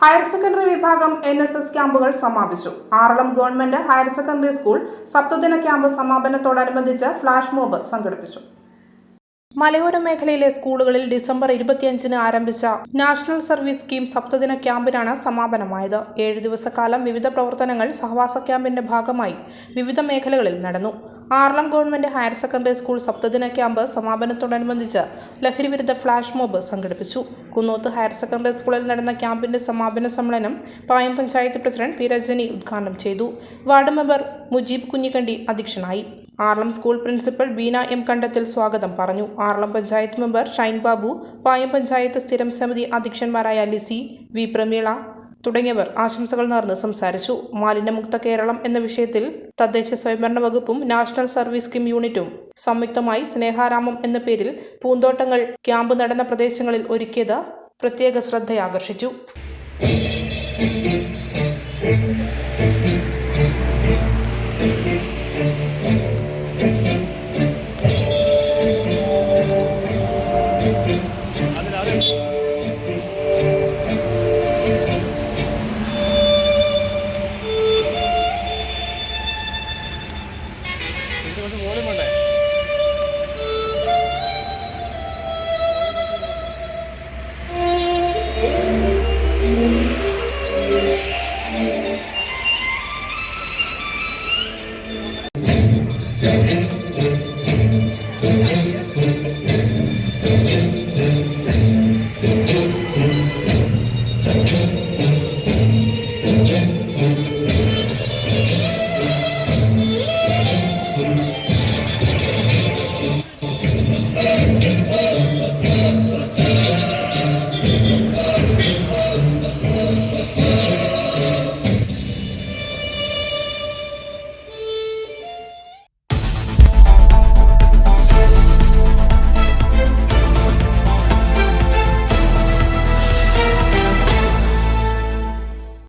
Higher secondary വിഭാഗം N S S ക്യാമ്പുകൾ സമാപിച്ചു. Aralam government higher secondary school സപ്തദിന camp സമാപനത്തോടനുബന്ധിച്ച് ഫ്ലാഷ് മോബ് സംഘടിപ്പിച്ചു. മലയോര മേഖലയിലെ സ്കൂളുകളിൽ ഡിസംബർ ഇരുപത്തിയഞ്ചിന് ആരംഭിച്ച നാഷണൽ സർവീസ് സ്കീം സപ്തദിന ക്യാമ്പിനാണ് സമാപനമായത്. ഏഴ് ദിവസക്കാലം വിവിധ പ്രവർത്തനങ്ങൾ സഹവാസ ക്യാമ്പിന്റെ ഭാഗമായി വിവിധ മേഖലകളിൽ നടന്നു. Aralam government higher secondary school സപ്തദിന camp സമാപനത്തോടനുബന്ധിച്ച് ലഹരിവിരുദ്ധ ഫ്ലാഷ് മോബ് സംഘടിപ്പിച്ചു. കുന്നോത്ത് ഹയർ സെക്കൻഡറി സ്കൂളിൽ നടന്ന ക്യാമ്പിന്റെ സമാപന സമ്മേളനം പായം പഞ്ചായത്ത് പ്രസിഡന്റ് പി രജനി ഉദ്ഘാടനം ചെയ്തു. വാർഡ് മെമ്പർ മുജീബ് കുഞ്ഞിക്കണ്ടി അധ്യക്ഷനായി. Aralam school principal Beena M Kandathil സ്വാഗതം പറഞ്ഞു. ആർലം പഞ്ചായത്ത് മെമ്പർ ഷൈൻ ബാബു പായം പഞ്ചായത്ത് സ്ഥിരം സമിതി അധ്യക്ഷന്മാരായ ലിസി വി പ്രമീള തുടങ്ങിയവർ ആശംസകൾ നേർന്ന് സംസാരിച്ചു. മാലിന്യമുക്ത കേരളം എന്ന വിഷയത്തിൽ തദ്ദേശ സ്വയംഭരണ വകുപ്പും നാഷണൽ സർവീസ് സ്കീം യൂണിറ്റും സംയുക്തമായി സ്നേഹാരാമം എന്ന പേരിൽ പൂന്തോട്ടങ്ങൾ ക്യാമ്പ് നടന്ന പ്രദേശങ്ങളിൽ ഒരുക്കിയത് പ്രത്യേക ശ്രദ്ധയാകർഷിച്ചു. ഇത് കുറച്ച് വോളിയം വേണ്ടേ Thank